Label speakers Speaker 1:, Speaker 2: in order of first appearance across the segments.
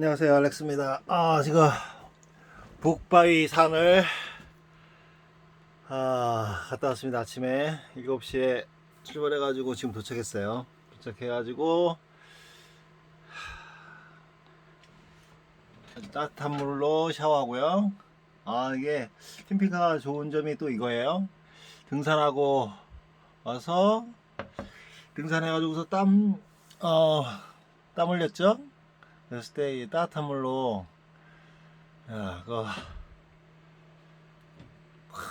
Speaker 1: 안녕하세요 알렉스입니다. 아 지금 북바위 산을 아 갔다 왔습니다 아침에. 7시에 출발해 가지고 지금 도착했어요. 도착해 가지고 따뜻한 물로 샤워하고요. 아 이게 캠핑카가 좋은 점이 또 이거예요. 등산하고 와서 등산해 가지고서 땀 어, 땀 흘렸죠 그랬을 때 이 따뜻한 물로 야, 그확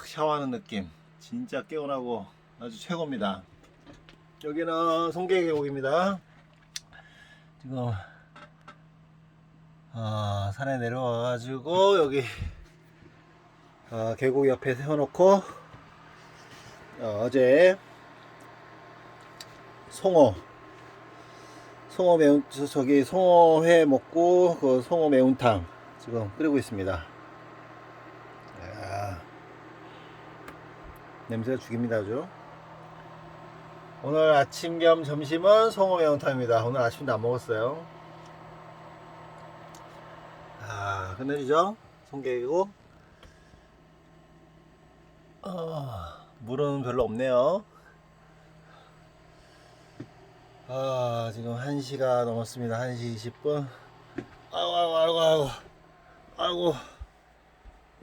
Speaker 1: 샤워하는 느낌 진짜 개운하고 아주 최고입니다. 여기는 송계 계곡입니다. 지금 아, 산에 내려와 가지고 여기 아, 계곡 옆에 세워놓고 어, 어제 송어 송어 매운 저- 저기 송어회 먹고 그 송어 매운탕 지금 끓이고 있습니다. 야, 냄새가 죽입니다 아주. 오늘 아침 겸 점심은 송어 매운탕입니다. 오늘 아침도 안 먹었어요. 아 끝내주죠 송계이고 어, 물은 별로 없네요. 아, 지금 1시가 넘었습니다. 1시 20분. 아이고, 아이고, 아이고, 아이고. 아이고.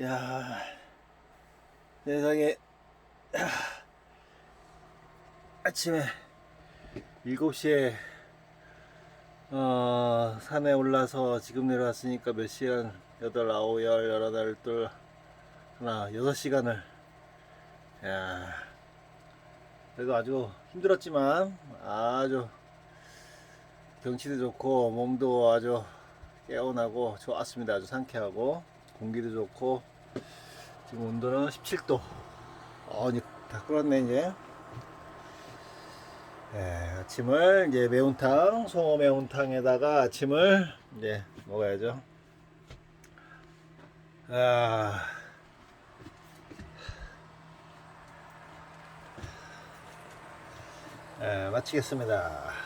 Speaker 1: 야 세상에. 야. 아침에 7시에, 어, 산에 올라서 지금 내려왔으니까 몇 시간? 8, 9, 10, 11, 12, 하나, 6시간을. 야 그래도 아주 힘들었지만 아주 경치도 좋고 몸도 아주 개운하고 좋았습니다. 아주 상쾌하고 공기도 좋고 지금 온도는 17도. 어, 이제 다 끓었네 이제. 예, 아침을 이제 매운탕, 송어 매운탕에다가 아침을 이제 먹어야죠. 아. 마치겠습니다.